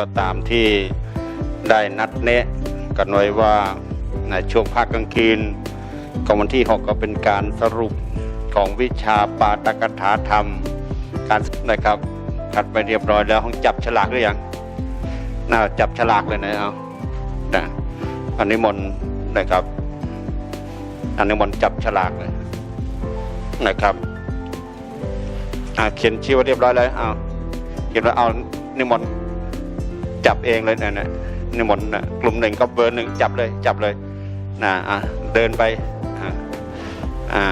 ก็ตามที่ได้นัดแนะกันไว้ว่าในช่วงภาคกลางคืนของวันที่ 6 ก็เป็นการสรุปของวิชาปาตกถาธรรม การนะครับคัดไปเรียบร้อยแล้วห้องจับฉลากหรือยังน่าจับฉลากเลยนะเอานะอันนี้มนนะครับ อันนี้มนจับฉลากเลยนะครับเขียนชื่อไว้เรียบร้อยแล้วเอาเขียนว่าเอานิมนต์ จับเองเลยนะนะนิมนต์นะกลุ่มหนึ่งก็เบอร์หนึ่งจับเลยจับเลยนะอะเดินไปอ่า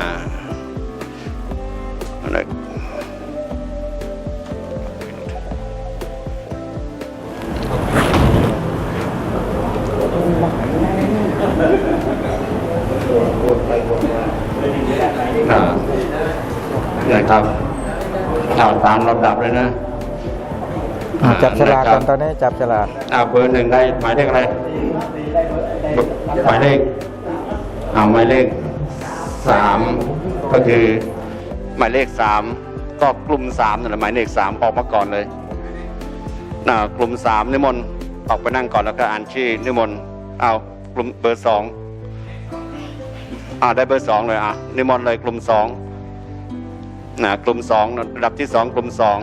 อะไรอ่านะครับข่าตามลำดับเลยนะ จับฉลากะคกัรันตอนนี้จับฉลากอ่าเบอร์หนึ่งได้หมายเลขอะไรหมายเลขเอาหมายเลขสามก็คือ หมายเลขสามก็กลุ่มสามนั่นแหละหมายเลขสามออกมาก่อนเลยนะกลุ่มสามนิมนต์ออกไปนั่งก่อนแล้วก็อ่านชื่อนิมนต์เอากลุ่มเบอร์สองอ่าได้เบอร์สองเลยอะนิมนต์เลยกลุ่มสองนะกลุ่มสองระดับที่สองกลุ่มสอง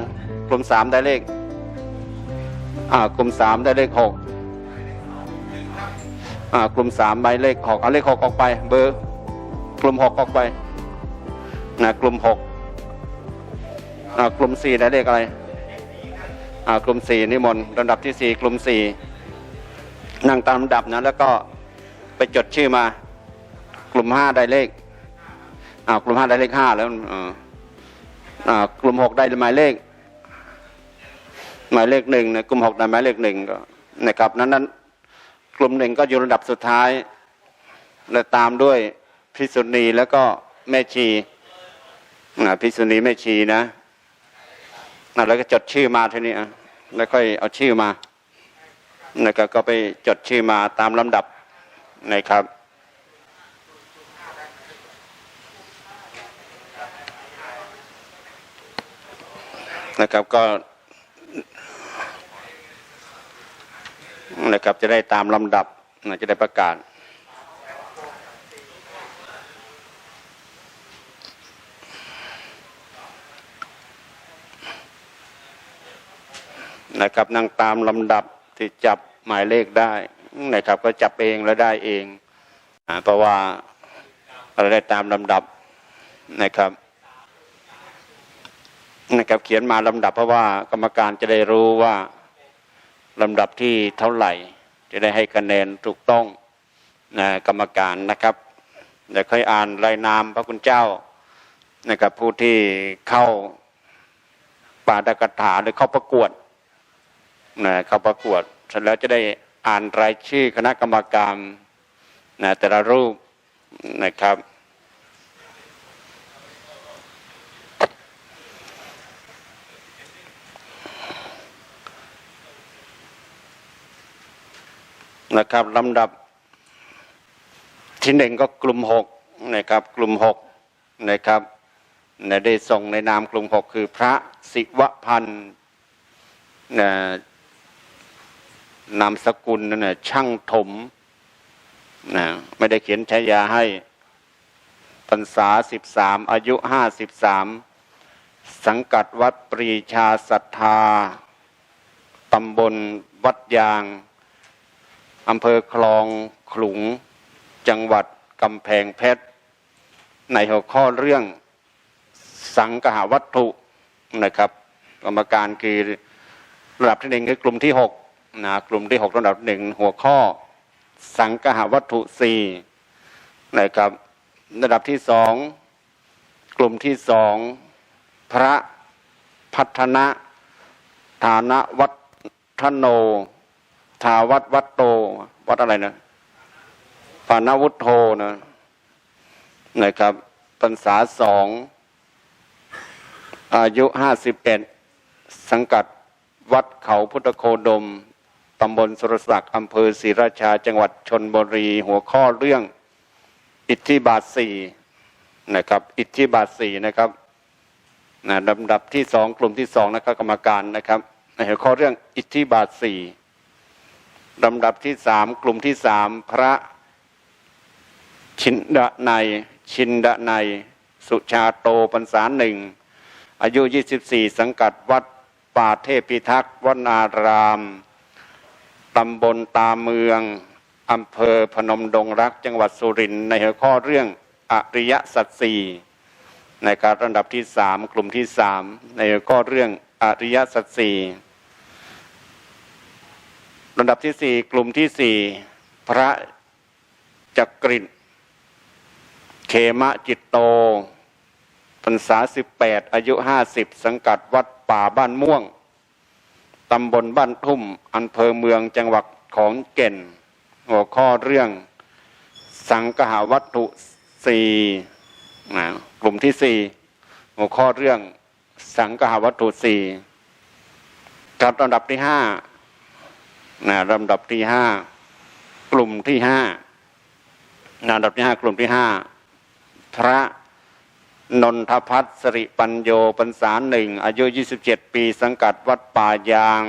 กลุ่มสามได้เลข อ่ากลุ่มสามได้เลขหกอ่ากลุ่มสามใบเลขหกเอาเลขหกออกไป เบอร์ กลุ่มหกออกไปนะกลุ่มหกอ่ากลุ่มสี่ได้เลขอะไรอ่ากลุ่มสี่นิมนต์ลำดับที่สี่กลุ่มสี่นั่งตามลำดับนะแล้วก็ไปจดชื่อมา กลุ่มห้าได้เลขอ่ากลุ่มห้าได้เลขห้าแล้วอ่ากลุ่มหกได้หมายเลข หมายเลขหนึ่งในกลุ่มหกในหมายเลขหนึ่งก็นะครับนั้นนั้นกลุ่มหนึ่งก็อยู่ระดับสุดท้าย และตามด้วยพิสุณีแล้วก็แม่ชีนะพิสุณีแม่ชีนะแล้วก็จดชื่อมาทีนี้อะแล้วค่อยเอาชื่อมานะครับก็ไปจดชื่อมาตามลำดับนะครับนะครับก็ นะครับ จะได้ตามลำดับนะจะได้ประกาศนะครับนั่งตามลำดับที่จับหมายเลขได้นะครับก็จับเองแล้วได้เองอเพราะว่าเราได้ตามลำดับนะครับนะครับเขียนมาลำดับเพราะว่ากรรมการจะได้รู้ว่า ลำดับที่เท่าไหร่ จะได้ให้คะแนนถูกต้องนะกรรมการนะครับเดี๋ยวค่อยอ่านรายนามพระคุณเจ้านะครับผู้ที่เข้าปาดกถาหรือเข้าประกวดนะเข้าประกวดเสร็จแล้วจะได้อ่านรายชื่อคณะกรรมการนะแต่ละรูปนะครับ นะครับลำดับที่หนึ่งก็กลุ่มหกนะครับ กลุ่มหกนะครับนะได้ส่งในนามกลุ่มหกคือพระศิวพันธ์นะนามสกุลนั่นนะช่างถมนะไม่ได้เขียนฉายาให้พรรษาสิบสามอายุห้าสิบสามสังกัดวัดปรีชาศรัทธาตำบลวัดยาง อำเภอคลองขลุง จังหวัดกำแพงเพชร ในหัวข้อเรื่องสังกหาวัตถุนะครับ กรรมการคือระดับที่หนึ่งคือกลุ่มที่หกนะกลุ่มที่หกระดับหนึ่งหัวข้อ สังกหาวัตถุสี่นะครับ ระดับที่สองกลุ่มที่สองพระพัฒนะฐานวัฒโน ทาวัดวัดโต วัดอะไรนะปานาวุฒโธนะนะครับพรรษาสองอายุห้าสิบเอ็ดสังกัดวัดเขาพุทธโคดมตำบลสุรศักดิ์อำเภอศรีราชาจังหวัดชนบุรีหัวข้อเรื่อง อิทธิบาทสี่นะครับ อิทธิบาทสี่นะครับนะลำดับที่สองกลุ่มที่สองนะครับกรรมการนะครับในหัวข้อเรื่องอิทธิบาทสี่ ลำดับที่สามกลุ่มที่สามพระชินดะในชินดะในสุชาโตพรรษาหนึ่งอายุ 24 สังกัดวัดป่าเทพพิทักษ์วนาราม ตำบลตาเมือง อำเภอพนมดงรัก จังหวัดสุรินทร์ในหัวข้อเรื่องอริยสัจสี่ในการระดับที่สามกลุ่มที่สามในหัวข้อเรื่องอริยสัจสี่ ระดับที่สี่กลุ่มที่สี่พระจักรินเขมะจิตโตพรรษาสิบแปดอายุห้าสิบสังกัดวัดป่าบ้านม่วง ตำบลบ้านทุ่มอำเภอเมืองจังหวัดของเก่น หัวข้อเรื่อง สังกหาวัตถุสี่นะกลุ่มที่สี่หัวข้อเรื่องสังกหาวัตถุสี่กับลำดับที่ห้า นะลำดับที่ห้ากลุ่มที่ห้านะลำดับที่ห้ากลุ่มที่ห้าพระนนทพัฒน์สริปัญโยพรรษาหนึ่งอายุ 27 ปี สังกัดวัดป่ายาง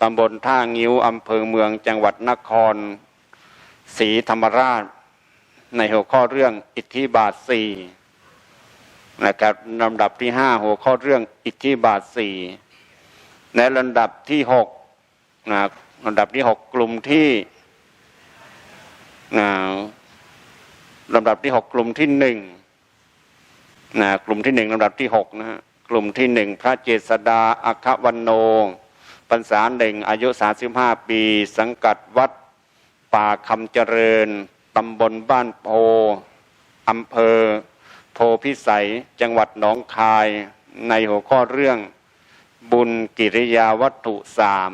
ตำบลท่างิ้ว อำเภอเมืองจังหวัดนครศรีธรรมราช ในหัวข้อเรื่องอิทธิบาทสี่นะครับลำดับที่ห้าหัวข้อเรื่องอิทธิบาทสี่ในลำดับที่หกนะ ลำดับที่หกกลุ่มที่นะลำดับที่หกกลุ่มที่หนึ่งนะกลุ่มที่หนึ่งลำดับที่หกนะฮะกลุ่มที่หนึ่งพระเจษดาอัคควันโนพรรษาหนึ่งอายุสาสิบห้าปี สังกัดวัดป่าคำเจริญตำบลบ้านโพอำเภอ โพพิสัย จังหวัดหนองคาย ในหัวข้อเรื่องบุญกิริยาวัตถุสาม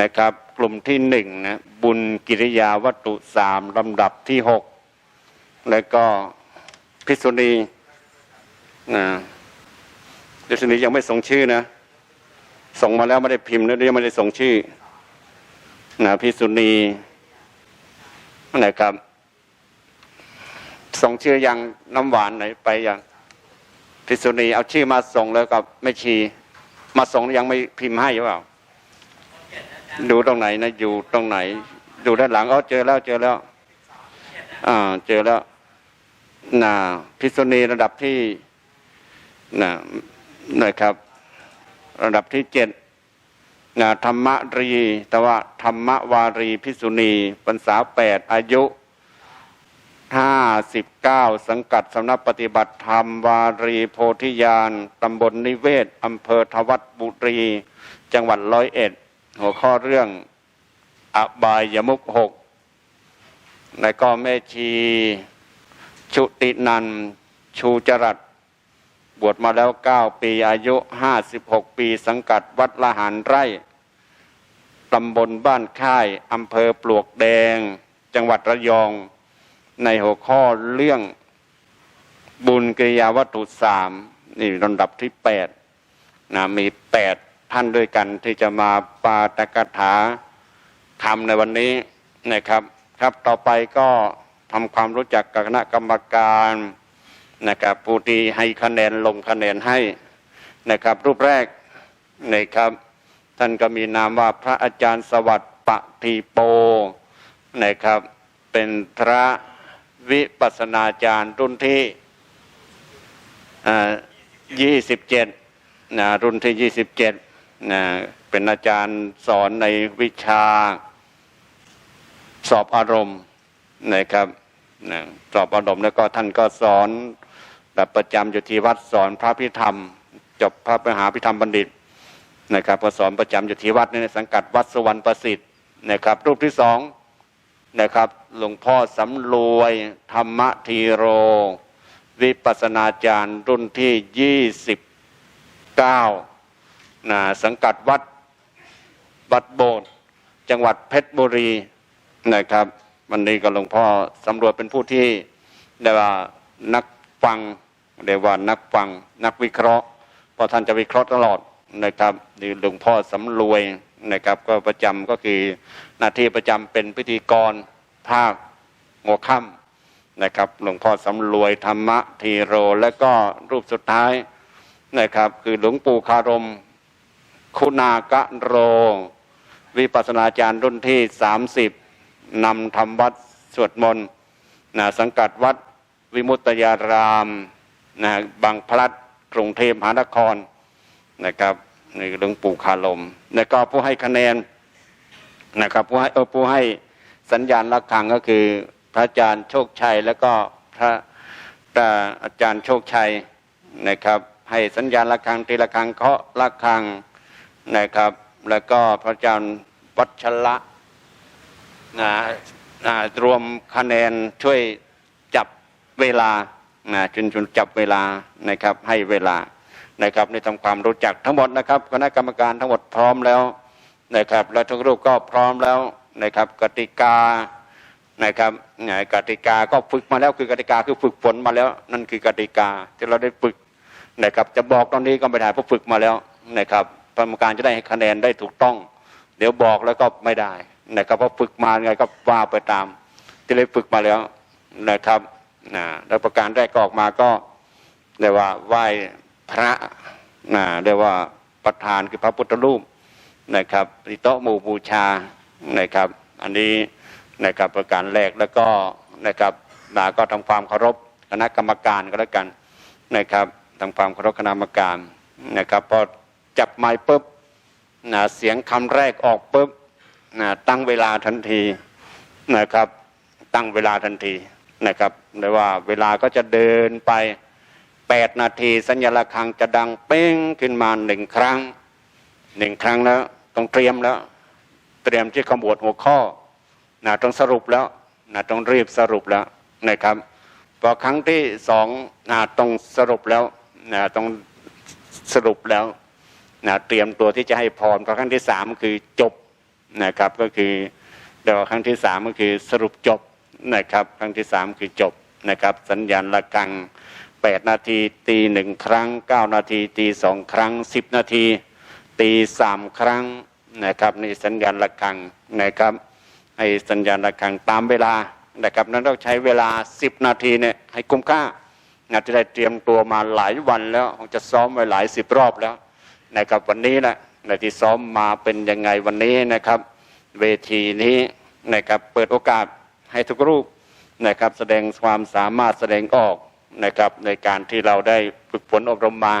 นะครับ กลุ่มที่หนึ่งนะบุญกิริยาวัตถุสามลำดับที่หกแล้วก็พิษุณีนะพิษุณียังไม่ส่งชื่อนะ ส่งมาแล้วไม่ได้พิมพ์แล้วยังไม่ได้ส่งชื่อนะพิษุณีนะครับส่งชื่อยังน้ำหวานไหนไปยังพิษุณีเอาชื่อมาส่งแล้วกับไม่ชี มาส่งยังไม่พิมพ์ให้หรือเปล่า ดูตรงไหนนะ อยู่ตรงไหน ดูด้านหลังเอาเจอแล้วเจอแล้ว อ่า เจอแล้วนะพิษุณีระดับที่นะนะครับ ระดับที่เจ็ดนะธรรมรี แต่ว่าธรรมวารีพิษุณีพรรษาแปดอายุห้าสิบเก้าสังกัดสำนักปฏิบัติธรรม วารีโพธิญาณตำบลนิเวศอำเภอทวัดบุรี จังหวัดร้อยเอ็ด หัวข้อเรื่องอบายมุกหกในก็แม่ชี ชุตินัน ชูจรัตบวชมาแล้วเก้าปีอายุห้าสิบหกปีสังกัดวัดละหารไร่ตำบลบ้านค่ายอำเภอปลวกแดง จังหวัดระยองในหัวข้อเรื่องบุญกิริยาวัตถุสามนี่ลำดับที่แปดนะมีแปด ท่านด้วยกันที่จะมาปาตกถาทำในวันนี้นะครับ ครับต่อไปก็ทำความรู้จักกับคณะกรรมการนะครับผู้ที่ให้คะแนนลงคะแนนให้นะครับ รูปแรกนะครับ ท่านก็มีนามว่าพระอาจารย์สวัสดิ์ปฏิโปนะครับ เป็นพระวิปัสสนาจารย์รุ่นที่ยี่สิบเจ็ดนะรุ่นที่ยี่สิบเจ็ด นะเป็นอาจารย์สอนในวิชาสอบอารมณ์นะครับนะสอบอารมณ์แล้วก็ท่านก็สอนแบบประจำอยู่ที่วัดสอนพระพิธรรม จบพระมหาพิธรรมบัณฑิตนะครับก็สอนประจำอยู่ที่วัดในสังกัดวัดสวรรณประสิทธิ์นะครับรูปที่สองนะครับหลวงพ่อสำรวยธรรมทีโร วิปัสนาจารย์รุ่นที่ยี่สิบเก้า นะสังกัดวัดวัดโบสจังหวัดเพชรบุรีนะครับ วันนี้ก็หลวงพ่อสำรวจเป็นผู้ที่เรียกว่านักฟังเรียกว่านักฟังนักวิเคราะห์เพราะท่านจะวิเคราะห์ตลอดนะครับนี่หลวงพ่อสำรวยนะครับ ก็ประจำก็คือหน้าที่ประจำเป็นพิธีกรภาคหัวค่ำนะครับ หลวงพ่อสำรวยธรรมะทีโร และก็รูปสุดท้ายนะครับ คือหลวงปู่คารม คุณากะโร วิปัสสนาจารย์รุ่นที่30นำทำวัดสวดมนต์นะสังกัดวัดวิมุตตยารามนะบางพลัดกรุงเทพมหานครนะครับนี่หลวงปู่คาลมแล้วก็ผู้ให้คะแนนนะครับผู้ให้เออผู้ให้สัญญาณระฆังก็คือพระอาจารย์โชคชัย แล้วก็พระพระอาจารย์โชคชัยนะครับ ให้สัญญาณระฆังตีระฆังเคาะระฆัง นะครับ แล้วก็พระอาจารย์วัชระนะนะรวมคะแนนช่วยจับเวลานะชุนชุนจับเวลานะครับให้เวลานะครับในทำความรู้จักทั้งหมดนะครับคณะกรรมการทั้งหมดพร้อมแล้วนะครับและทุกรูปก็พร้อมแล้วนะครับกติกานะครับเนี่ยกติกาก็ฝึกมาแล้วคือกติกาคือฝึกฝนมาแล้ว นั่นคือกติกาที่เราได้ฝึกนะครับจะบอกตอนนี้ก็ไม่ได้เพราะฝึกมาแล้วนะครับ กรรมการจะได้ให้คะแนนได้ถูกต้อง เดี๋ยวบอกแล้วก็ไม่ได้นะครับเพราะฝึกมาไงก็ว่าไปตาม ที่ได้ฝึกมาแล้วนะครับนะแล้วประการแรกก็ออกมาก็เรียกว่าไหว้พระนะเรียกว่าประธานคือพระพุทธรูปนะครับที่โต๊ะหมู่บูชานะครับ อันนี้นะครับประการแรกแล้วก็นะครับนะก็ทำความเคารพคณะกรรมการก็แล้วกันนะครับทำความเคารพคณะกรรมการนะครับเพอ จับไม้ปุ๊บนะเสียงคำแรกออกปุ๊บนะตั้งเวลาทันทีนะครับ ตั้งเวลาทันทีนะครับเลยว่าเวลาก็จะเดินไปแปดนาที สัญญาณระฆังจะดังเป้งขึ้นมาหนึ่งครั้งหนึ่งครั้งแล้วต้องเตรียมแล้ว เตรียมที่ขมวดหัวข้อนะต้องสรุปแล้วนะต้องรีบสรุปแล้วนะครับพอครั้งที่สองนะต้องสรุปแล้วนะต้องสรุปแล้ว นะเตรียมตัวที่จะให้พรเพราะครั้งที่สามคือจบนะครับก็คือเดี๋ยวครั้งที่สามก็คือสรุปจบนะครับครั้งที่สามคือจบนะครับสัญญาณระฆังแปดนาทีตีหนึ่งครั้งเก้านาทีตีสองครั้งสิบนาทีตีสามครั้งนะครับในสัญญาณระฆังนะครับให้สัญญาณระฆังตามเวลานะครับนั้นต้องใช้เวลาสิบนาทีเนี่ยให้คุ้มค่านะจะได้เตรียมตัวมาหลายวันแล้วจะซ้อมไว้หลายสิบรอบแล้ว นะครับวันนี้แหละในที่ซ้อมมาเป็นยังไงวันนี้นะครับ เวทีนี้นะครับเปิดโอกาสให้ทุกรูปนะครับแสดงความสามารถแสดงออกนะครับในการที่เราได้ฝึกฝนอบรมมา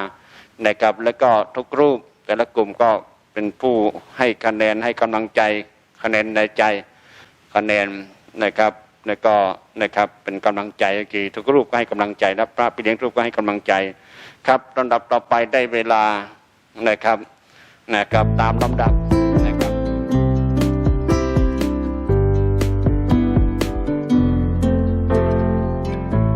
นะครับแล้วก็ทุกรูปแต่ละกลุ่มก็เป็นผู้ให้คะแนนให้กำลังใจคะแนนในใจคะแนนนะครับแล้วก็นะครับเป็นกำลังใจก็คือทุกรูปก็ให้กำลังใจนะพระพี่เลี้ยงทุกรูปก็ให้กำลังใจ ครับลำดับต่อไปได้เวลา นะครับนะครับตามลำดับ